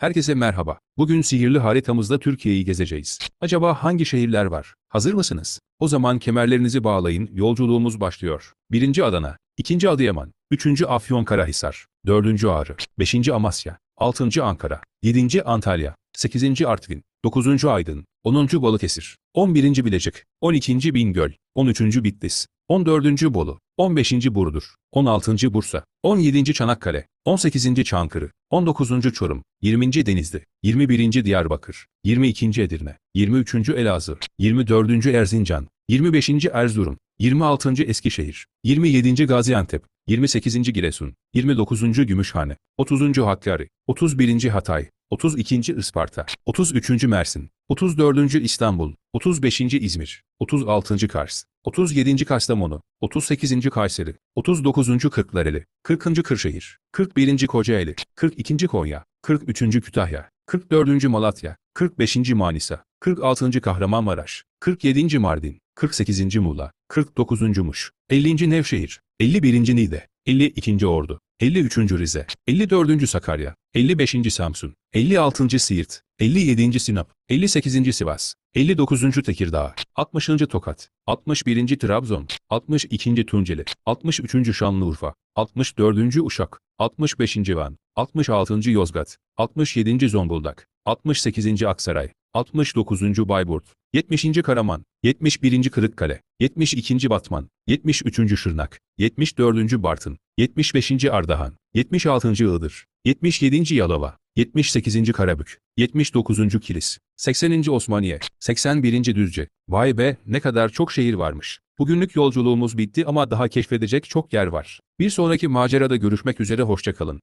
Herkese merhaba. Bugün sihirli haritamızda Türkiye'yi gezeceğiz. Acaba hangi şehirler var? Hazır mısınız? O zaman kemerlerinizi bağlayın, yolculuğumuz başlıyor. 1. Adana, 2. Adıyaman, 3. Afyonkarahisar, 4. Ağrı, 5. Amasya, 6. Ankara, 7. Antalya, 8. Artvin, 9. Aydın, 10. Balıkesir, 11. Bilecik, 12. Bingöl, 13. Bitlis, 14. Bolu, 15. Burdur, 16. Bursa, 17. Çanakkale, 18. Çankırı, 19. Çorum, 20. Denizli, 21. Diyarbakır, 22. Edirne, 23. Elazığ, 24. Erzincan, 25. Erzurum, 26. Eskişehir, 27. Gaziantep, 28. Giresun, 29. Gümüşhane, 30. Hakkari, 31. Hatay, 32. Isparta, 33. Mersin, 34. İstanbul, 35. İzmir, 36. Kars, 37. Kastamonu, 38. Kayseri, 39. Kırklareli, 40. Kırşehir, 41. Kocaeli, 42. Konya, 43. Kütahya, 44. Malatya, 45. Manisa, 46. Kahramanmaraş, 47. Mardin, 48. Muğla, 49. Muş, 50. Nevşehir, 51. Niğde, 52. Ordu, 53. Rize, 54. Sakarya, 55. Samsun, 56. Siirt, 57. Sinop, 58. Sivas, 59. Tekirdağ, 60. Tokat, 61. Trabzon, 62. Tunceli, 63. Şanlıurfa, 64. Uşak, 65. Van, 66. Yozgat, 67. Zonguldak, 68. Aksaray, 69. Bayburt, 70. Karaman, 71. Kırıkkale, 72. Batman, 73. Şırnak, 74. Bartın, 75. Ardahan, 76. Iğdır, 77. Yalova, 78. Karabük, 79. Kilis, 80. Osmaniye, 81. Düzce. Vay be ne kadar çok şehir varmış. Bugünlük yolculuğumuz bitti ama daha keşfedecek çok yer var. Bir sonraki macerada görüşmek üzere hoşçakalın.